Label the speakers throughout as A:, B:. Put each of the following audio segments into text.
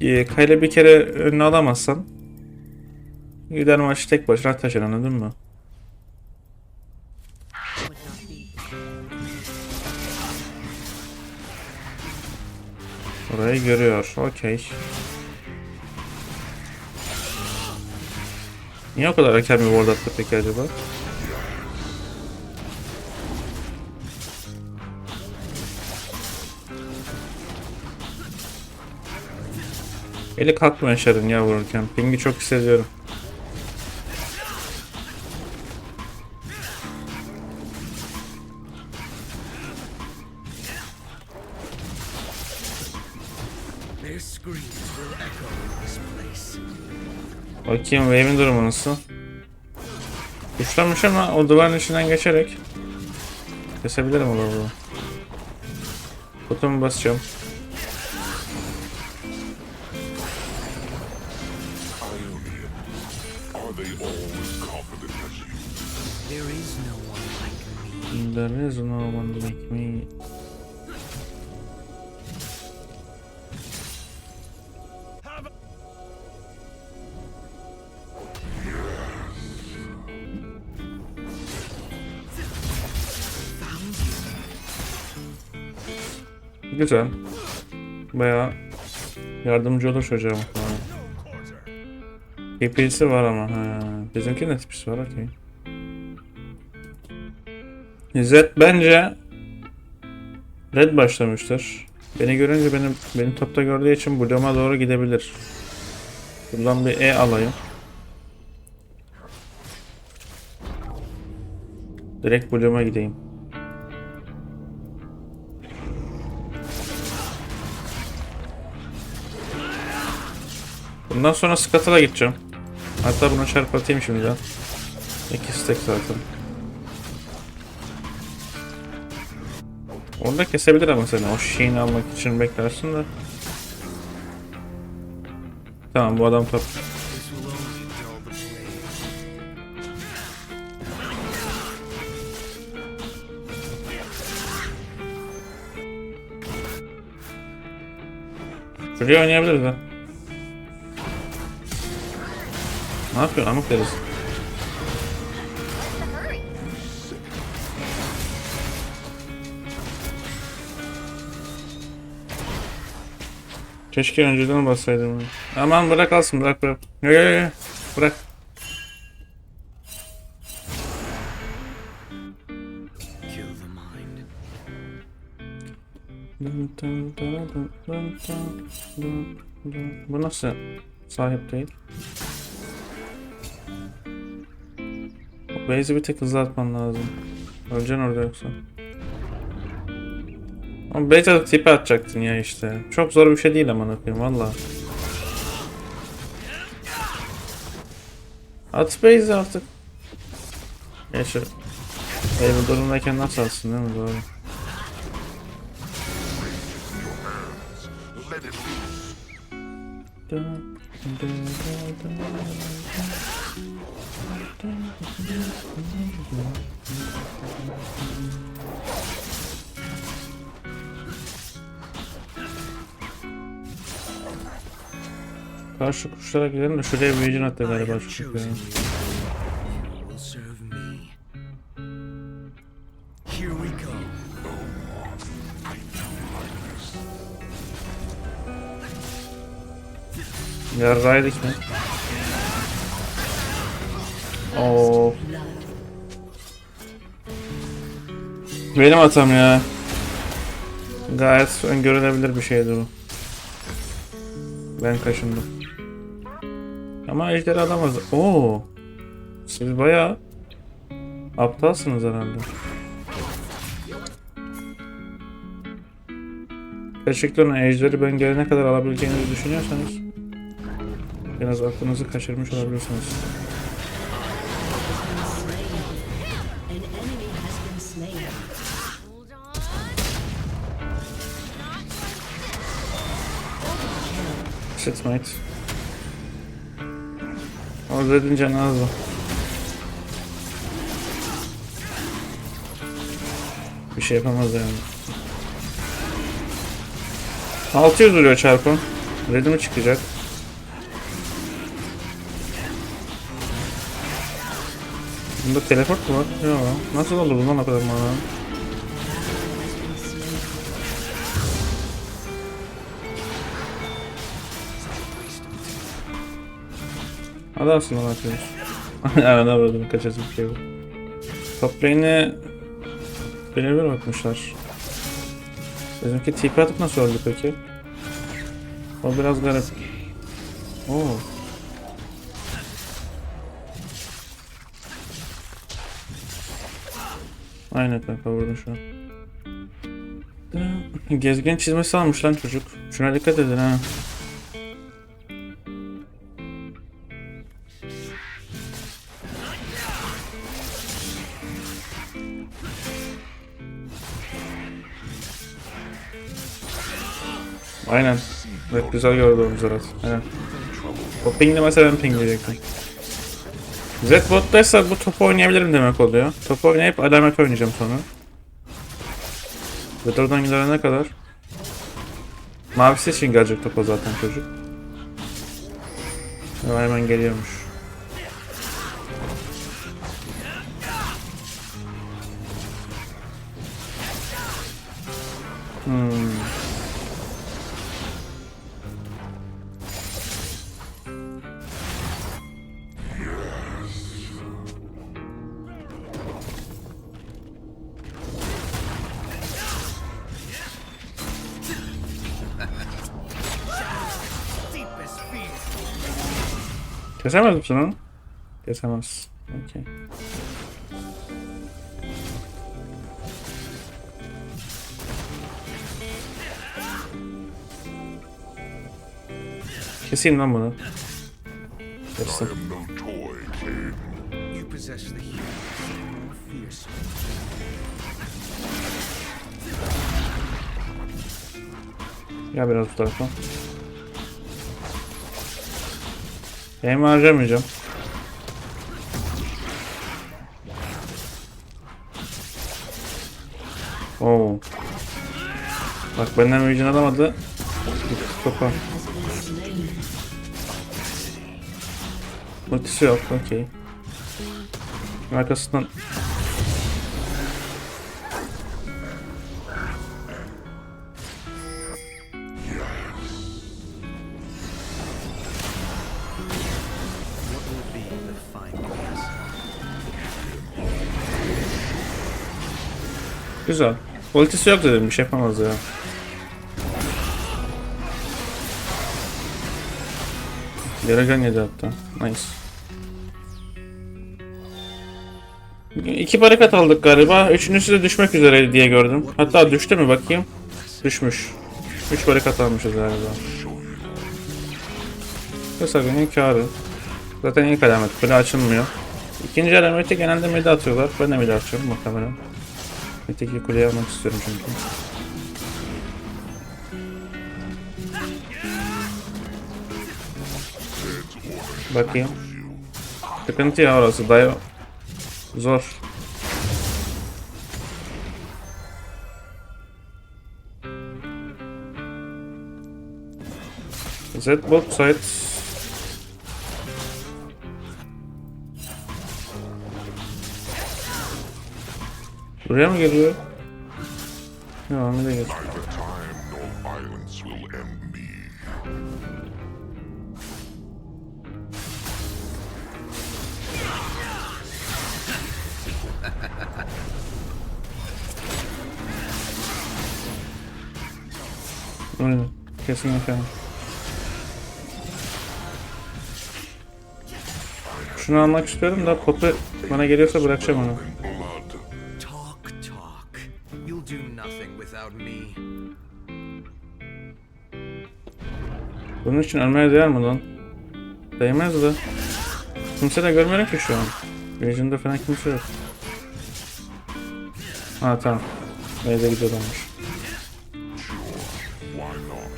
A: e, Kayla bir kere önüne alamazsan gider maçı tek başına taşır anladın mı? Orayı görüyor. Okey. Niye o kadar erken bir ward attı peki acaba? Eli kalkmıyor Sharon ya vururken. Ping'i çok hissediyorum. Bakayım wave'in durumu nasıl? Güçlenmiş ama o duvarın içinden geçerek kesebilirim onu bu. Kutumu basacağım.
B: There is no.
A: Güzel. Bayağı yardımcı olur çocuğa muhtemelen. TP'si var ama. Ha. Bizimki ne TP'si var okey. İzzet bence Red başlamıştır. Beni görünce benim benim topta gördüğü için Bloom'a doğru gidebilir. Buradan bir E alayım. Direkt Bloom'a gideyim. Bundan sonra Scuttle'a gideceğim. Hatta buna çarp atayım şimdiden. İki stack zaten. Orada kesebilir ama seni. O şeyini almak için beklersin de. Tamam bu adam top. Şuraya oynayabiliriz ha. Ne yapıyorsun amık deriz. Keşke önceden bassaydım. onu. Aman bırak alsın bırak bırak. Yo yo yo. Bırak. Bu nasıl sahip değil? Base'i bir tek hızlatman lazım. Öleceksin orada yoksa. Ama atıp tipi atacaktın ya işte. Çok zor bir şey değil ama koyayım valla. At base artık. Yaşa. Ey bu durumdayken nasıl atsın değil mi? Doğru. Karşı kuşlara gidelim de şuraya attı
B: I
A: galiba
B: we go.
A: Yarraydık mı? Oo. Benim hatam ya. Gayet öngörülebilir bir şeydi bu. Ben kaşındım. Ama ejderi alamaz. Oo. Siz bayağı aptalsınız herhalde. Gerçekten ejderi ben gelene kadar alabileceğinizi düşünüyorsanız biraz aklınızı kaçırmış olabilirsiniz. Shit mate. Az o. Bir şey yapamaz yani. 600 vuruyor çarpı. Red'imi çıkacak. Bunda teleport mu var? Yok. Nasıl olur lan o kadar mana? Adamsın lan atıyormuş. Aynen avradım kaçasın bir şey bu. Top lane'e birebir bakmışlar. Bizimki TP atıp nasıl öldü peki? O biraz garip. Oo. Aynen kanka vurdun şu an. Gezgin çizmesi almış lan çocuk. Şuna dikkat edin ha. Aynen. Evet güzel gördü onu Zerat. Aynen. O pinglemese ben pingleyecektim. Z bottaysa bu topu oynayabilirim demek oluyor. Topu oynayıp alamet oynayacağım sonra. Ve oradan gidene kadar. Mavisi için gelecek topa zaten çocuk. Ve hemen geliyormuş. Hmm. Kesemez misin onu? Kesemez. Okey. Keseyim lan bunu. Kestim. Gel biraz bu tarafa. Benim harcamayacağım. Oo. Bak benden vision alamadı. Topa. Ultisi yok. Okey. Arkasından Güzel. Ultisi yok dedim bir şey yapamaz ya. Yaragan yedi hatta. Nice. İki barikat aldık galiba. Üçüncüsü de düşmek üzere diye gördüm. Hatta düştü mü bakayım. Düşmüş. Üç barikat almışız galiba. Kasagan'ın karı. Zaten ilk alamet. Kule açılmıyor. İkinci alameti genelde mid atıyorlar. Ben de mid atıyorum muhtemelen. Öteki kuleyi almak istiyorum çünkü. Bakayım. Sıkıntı ya orası. Daya... Zor. Z bot Buraya mı geliyor? Bir de geliyor. Aynen. Kesinlikle. Şunu almak istiyorum da potu bana geliyorsa bırakacağım onu. Bunun için ölmeye değer mi lan? Değmez de. Kimse de görmüyorum ki şu an. Vision'da falan kimse yok. Ha tamam. Base'e gidiyorlarmış.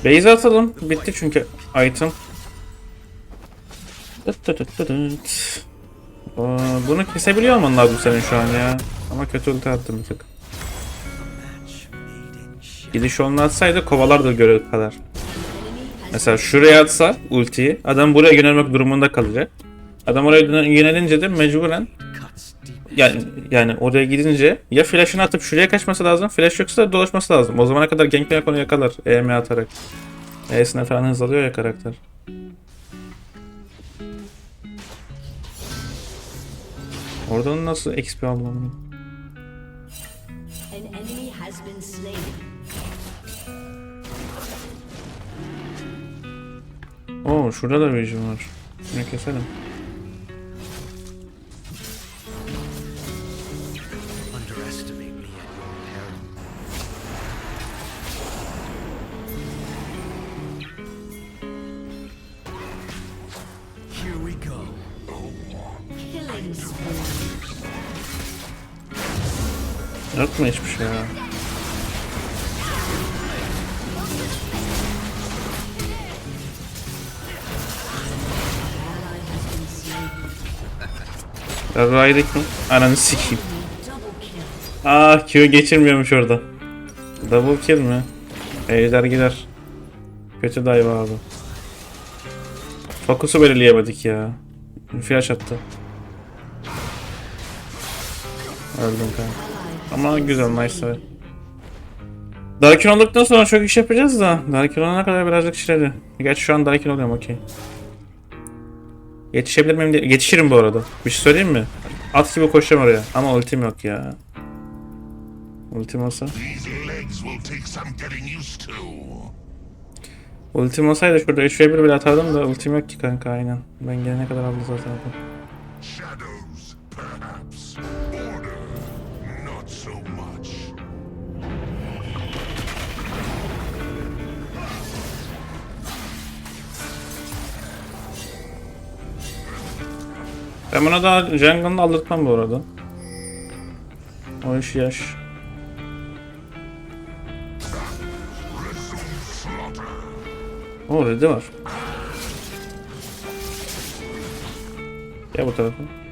A: Base'e atalım. Bitti çünkü item. Bunu kesebiliyor olman lazım senin şu an ya. Ama kötü ulti attım bir tık. Gidiş yolunu atsaydı kovalardı görev kadar. Mesela şuraya atsa ultiyi adam buraya yönelmek durumunda kalacak. Adam oraya yöne- yönelince de mecburen yani yani oraya gidince ya flash'ını atıp şuraya kaçması lazım. Flash yoksa dolaşması lazım. O zamana kadar Gangplank onu yakalar. EM atarak. E'sine falan hız ya karakter. Oradan nasıl XP
C: slain.
A: Oo şurada da vision var. Şunu keselim. Mu hiçbir şey ya? Yarraydık mı? Ananı sikeyim. Ah Q geçirmiyormuş orada. Double kill mi? Ejder gider. Kötü dive abi. Fokus'u belirleyemedik ya. Flash attı. Öldüm kanka. Ama güzel nice evet. Darkin olduktan sonra çok iş yapacağız da Darkin olana kadar birazcık şireli. Gerçi şu an Darkin oluyorum okey. Yetişebilir miyim diye. Yetişirim bu arada. Bir şey söyleyeyim mi? At gibi koşacağım oraya. Ama ultim yok ya. Ultim olsa. Ultim olsaydı şurada 3v1 bile atardım da ultim yok ki kanka aynen. Ben gelene kadar aldı zaten. Ben buna daha jungle'ını aldırtmam bu arada. O iş yaş. O red'i var. Gel bu tarafa.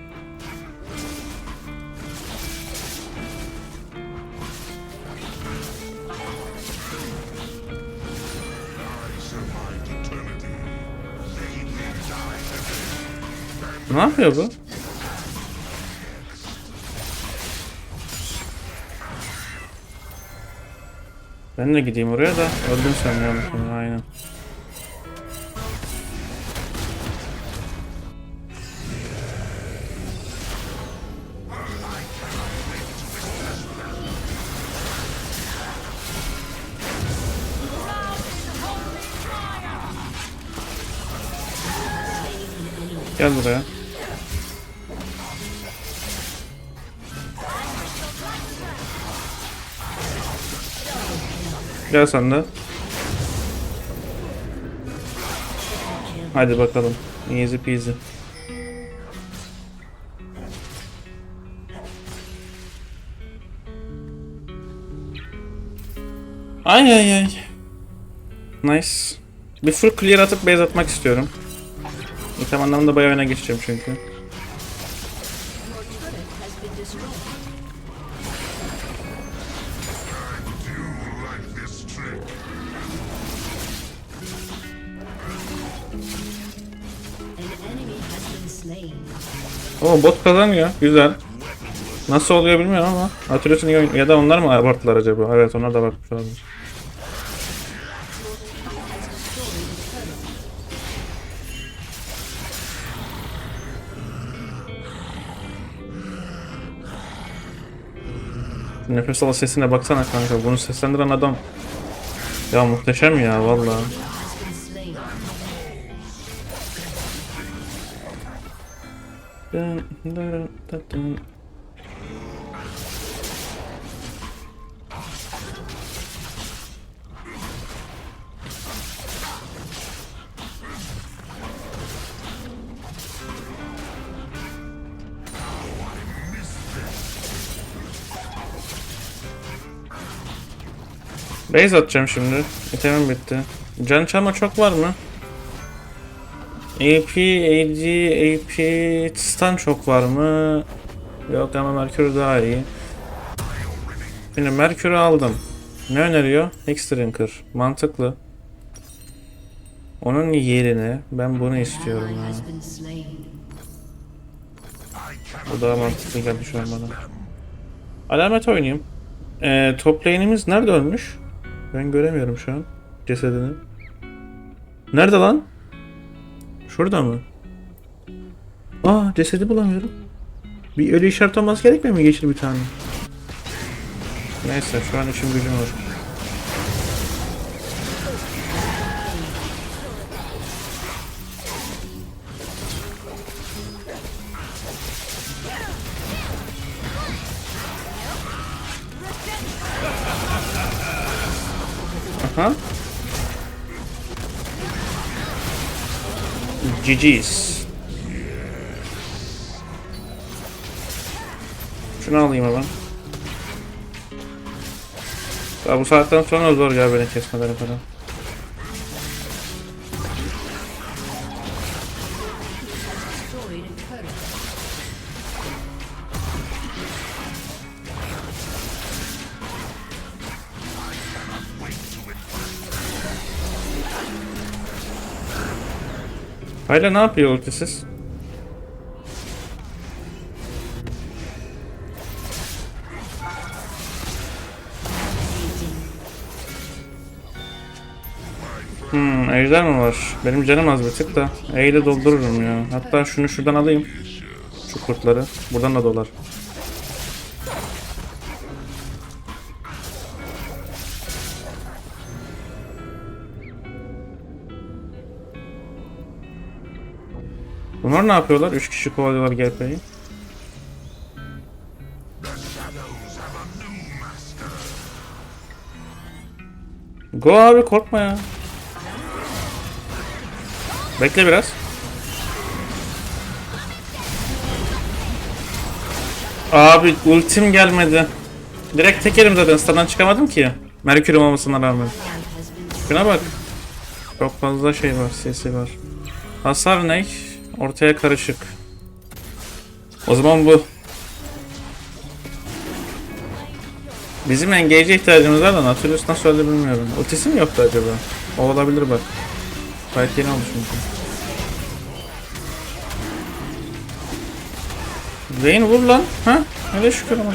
A: Ne yapıyor bu? Ben de gideyim oraya da öldüm sanıyorum sonra aynen. Gel buraya. Gel sen de. Hadi bakalım. Easy peasy. Ay ay ay. Nice. Bir full clear atıp base atmak istiyorum. İtem anlamında bayağı öne geçeceğim çünkü. Oo bot kazanıyor. Güzel. Nasıl oluyor bilmiyorum ama Atreus'un ya da onlar mı abarttılar acaba? Evet onlar da bakmış olabilir. Nefes al sesine baksana kanka. Bunu seslendiren adam. Ya muhteşem ya vallahi. Base atacağım şimdi. İtemim bitti. Can çalma çok var mı? AP, AD, AP, stun çok var mı? Yok ama Merkür daha iyi. Şimdi Merkür'ü aldım. Ne öneriyor? X-Drinker. Mantıklı. Onun yerine ben bunu istiyorum ya. Bu daha mantıklı geldi şu an bana. Alamet oynayayım. Ee, top lane'imiz nerede ölmüş? Ben göremiyorum şu an cesedini. Nerede lan? Şurada mı? Aa cesedi bulamıyorum. Bir ölü işaret olması gerekmiyor mu geçir bir tane? Neyse şu an işim gücüm var. Aha. GG's. Şunu alayım hemen. Ya bu saatten sonra zor ya beni kesmeleri falan. Hala ne yapıyor ultisiz? Hmm, ejder mi var? Benim canım az bir tık da. E ile doldururum ya. Hatta şunu şuradan alayım. Şu kurtları. Buradan da dolar. Bunlar ne yapıyorlar? Üç kişi kovalıyorlar GP'yi. Go abi korkma ya. Bekle biraz. Abi ultim gelmedi. Direkt tekerim zaten. Stun'dan çıkamadım ki. Merkür olmamasına rağmen. Şuna bak. Çok fazla şey var, sesi var. Hasar ne? Ortaya karışık. O zaman bu. Bizim engage'e ihtiyacımız var da Nautilus nasıl öldü bilmiyorum. Ultisi mi yoktu acaba? O olabilir bak. Belki yeni olmuş çünkü. Vayne vur lan. Ha? Öyle şükür ama.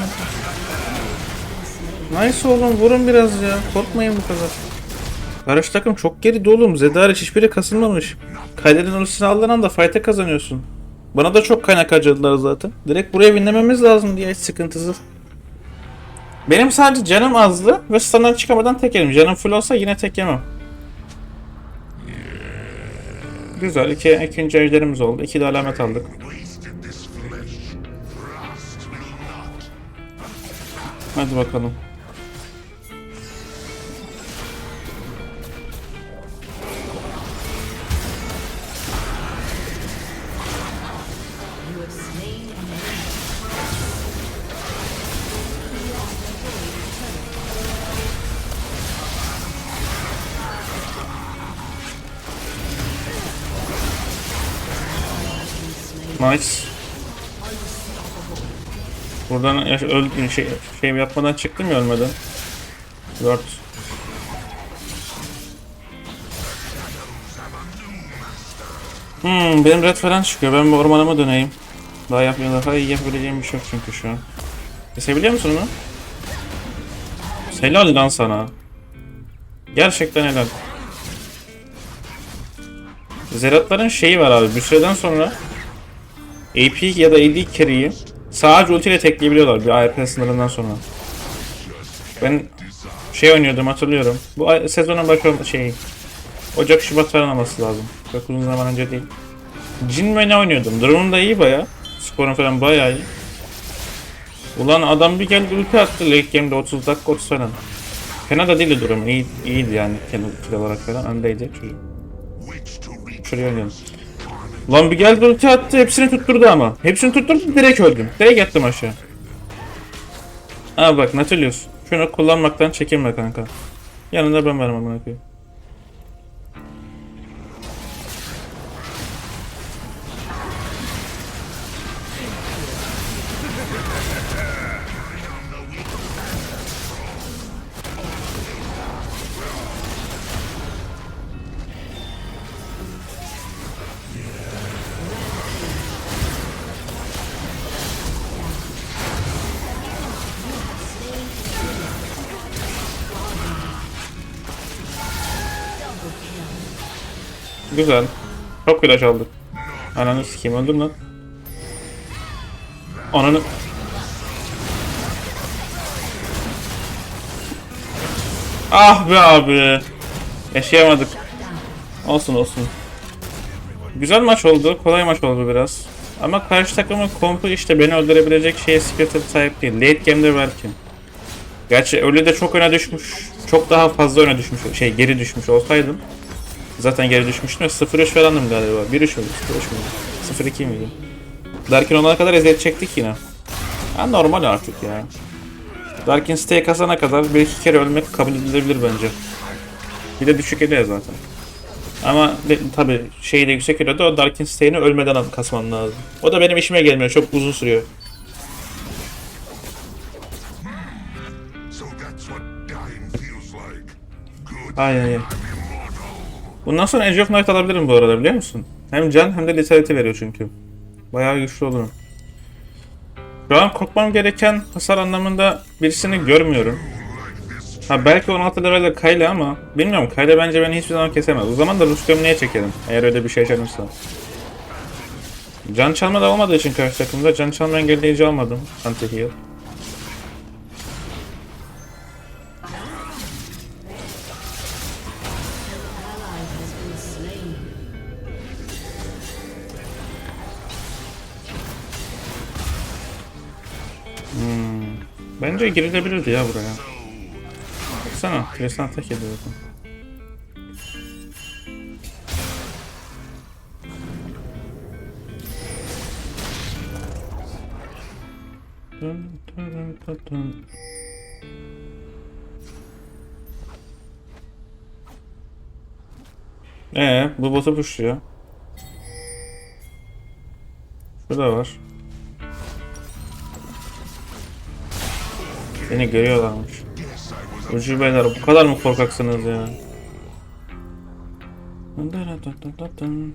A: Nice oğlum vurun biraz ya. Korkmayın bu kadar. Karşı takım çok geride oğlum. Zedariç hiçbiri kasılmamış. Kaderin ultisini aldığın anda fight'e kazanıyorsun. Bana da çok kaynak harcadılar zaten. Direkt buraya winlememiz lazım diye hiç sıkıntısız. Benim sadece canım azdı ve stun'dan çıkamadan tek yedim. Canım full olsa yine tek yemem. Güzel. iki, ikinci ejderimiz oldu. İki de alamet aldık. Hadi bakalım. Nice. Buradan öl şey, şey yapmadan çıktım ya ölmeden. Word. Hmm, benim red falan çıkıyor. Ben bir ormanıma döneyim. Daha yapmıyorlar. Hayır yapabileceğim bir şey yok çünkü şu an. Kesebiliyor musun onu? Helal lan sana. Gerçekten helal. Zeratların şeyi var abi. Bir süreden sonra AP ya da AD carry'i sadece ulti ile tekleyebiliyorlar bir ARP sınırından sonra. Ben şey oynuyordum hatırlıyorum. Bu sezonun başı şey Ocak Şubat falan olması lazım. Çok uzun zaman önce değil. Jin ve ne oynuyordum. Drone'un da iyi baya. Skorun falan baya iyi. Ulan adam bir geldi ulti attı late game'de 30 dakika 30 falan. Fena da değildi durum. İyi, iyiydi yani kill olarak falan. Öndeydi. Şuraya oynayalım. Lan bir geldi ulti attı hepsini tutturdu ama. Hepsini tutturdu direkt öldüm. Direkt yattım aşağı. Aa bak Nautilus. Şunu kullanmaktan çekinme kanka. Yanında ben varım amına koyayım. Güzel. Çok flash aldık. Ananı sikeyim öldüm lan. Ananı... Ah be abi. Yaşayamadık. Olsun olsun. Güzel maç oldu. Kolay maç oldu biraz. Ama karşı takımın kompu işte beni öldürebilecek şeye Spirited sahip değil. Late game'de belki. Gerçi öyle de çok öne düşmüş. Çok daha fazla öne düşmüş. Şey geri düşmüş olsaydım. Zaten geri düşmüştüm ya 0-3 falandım galiba. 1-3 miydi? 0-3 miydi? 0-2 miydi? Darkin olana kadar eziyet çektik yine. Ha normal artık ya. Darkin stay kasana kadar bir iki kere ölmek kabul edilebilir bence. Bir de düşük ediyor zaten. Ama tabi şeyi de yüksek ediyordu o Darkin stay'ini ölmeden kasman lazım. O da benim işime gelmiyor. Çok uzun sürüyor.
D: So that's what
A: Bundan sonra Age of Night alabilirim bu arada biliyor musun? Hem can hem de letality veriyor çünkü. Bayağı güçlü olurum. Şu an korkmam gereken hasar anlamında birisini görmüyorum. Ha belki 16 levelde Kayla ama bilmiyorum Kayla bence beni hiçbir zaman kesemez. O zaman da Rus gömleğe çekerim eğer öyle bir şey yaşanırsa. Can çalma da olmadığı için karşı takımda can çalma engelleyici almadım. Anti-heal. Bence girilebilirdi ya buraya. Baksana, Tristan tek ediyor zaten. Dun, dun, dun, dun. Ee, bu botu pushluyor. Şurada var. Beni görüyorlarmış. Ucu beyler bu kadar mı korkaksınız ya?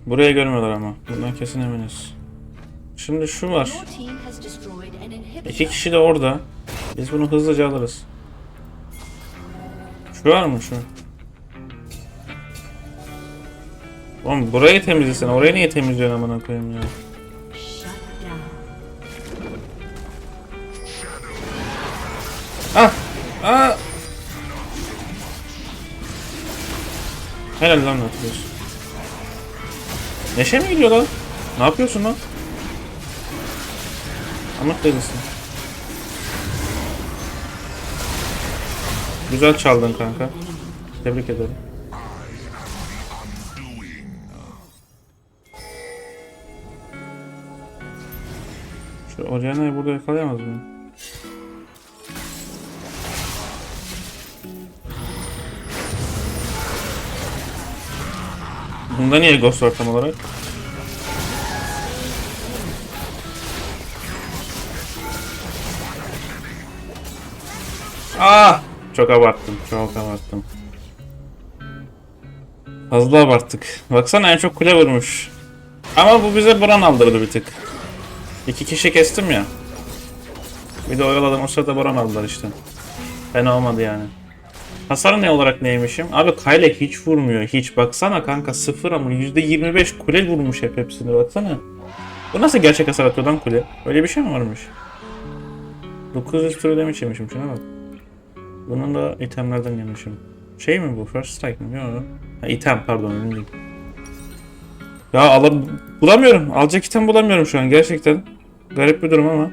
A: Buraya görmüyorlar ama. Bundan kesin eminiz. Şimdi şu var. İki kişi de orada. Biz bunu hızlıca alırız. Şu var mı şu? Oğlum burayı temizlesin. Orayı niye temizliyorsun amına koyayım ya? Helal lan Nautilus. Neşe mi gidiyor lan? Ne yapıyorsun lan? Amık delisin. Güzel çaldın kanka. Tebrik ederim. Şu Oriana'yı burada yakalayamaz mıyım? Bunda niye Ghost var tam olarak? Ah! Çok abarttım, çok abarttım. Fazla abarttık. Baksana en çok kule vurmuş. Ama bu bize Boran aldırdı bir tık. İki kişi kestim ya. Bir de oyaladım o sırada Boran aldılar işte. Fena olmadı yani. Hasar ne olarak neymişim? Abi Kayle hiç vurmuyor. Hiç. Baksana kanka sıfır ama %25 kule vurmuş hep hepsini baksana. Bu nasıl gerçek hasar atıyor lan kule? Öyle bir şey mi varmış? 900 türü demiş yemişim şuna bak. Bunun da itemlerden yemişim. Şey mi bu? First strike mi? Yok. İtem pardon değil. Ya ala bulamıyorum. Alacak item bulamıyorum şu an gerçekten. Garip bir durum ama.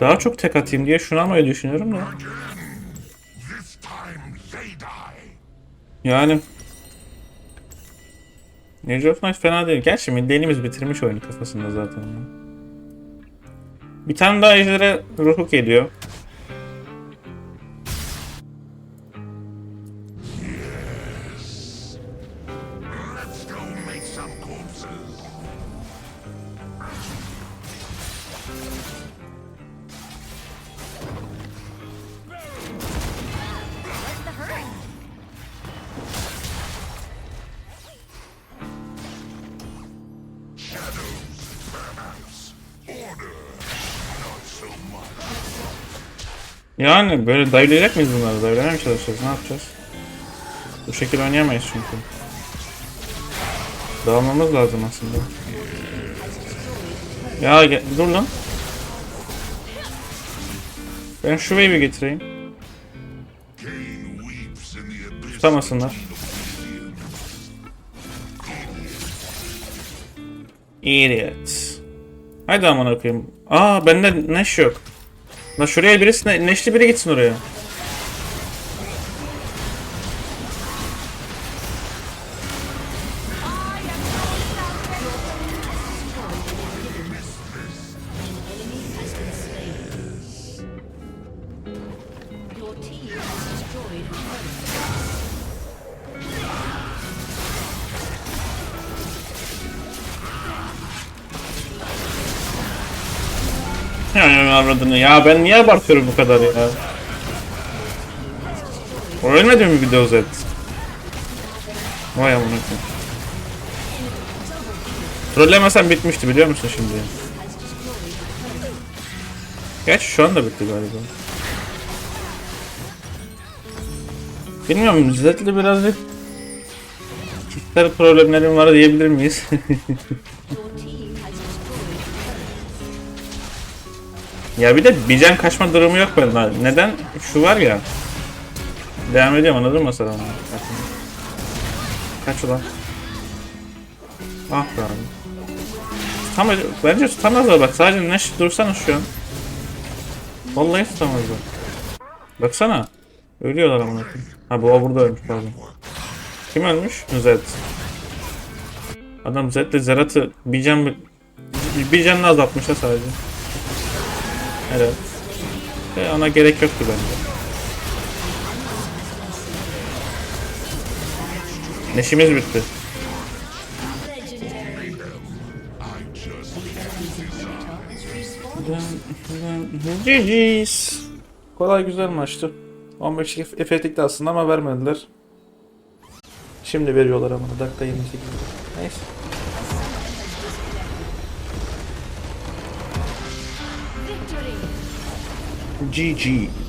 A: Daha çok tek atayım diye şunu almayı düşünüyorum da. Yani Age of Night fena değil. Gerçi midlane'imiz bitirmiş oyunu kafasında zaten. Bir tane daha ejdere ruhu geliyor. Yani böyle dayılayacak mıyız bunları? Dayılamaya çalışacağız? Ne yapacağız? Bu şekilde oynayamayız çünkü. Dağılmamız lazım aslında. Ya dur lan. Ben şu wave'i getireyim. Tutamasınlar. Idiot. Haydi aman okuyayım. Aa bende neş yok. La şuraya birisi ne, neşli biri gitsin oraya. Ya ya avradını ya ben niye abartıyorum bu kadar ya? O ölmedi mi video Z? Vay amına koyayım. Trollemesen bitmişti biliyor musun şimdi? Gerçi şu anda bitti galiba. Bilmiyorum Zed'le birazcık kişisel problemlerim var diyebilir miyiz? Ya bir de bir kaçma durumu yok bende. Neden? Şu var ya. Devam ediyorum anladın mı sana? Kaç ulan? Ah be abi. Tutamaz, bence tutamazlar bak sadece Neş dursana şu an. Vallahi tutamazlar. Baksana. Ölüyorlar koyayım. Ha bu o burada ölmüş pardon. Kim ölmüş? Zed. Adam Zed'le Zerat'ı bir can bir canını azaltmışlar sadece. Evet. Ve ona gerek yoktu bence. Neşimiz bitti. GG's. Kolay güzel maçtı. 15 efektikti aslında ama vermediler. Şimdi veriyorlar ama dakika 28. Neyse. GG.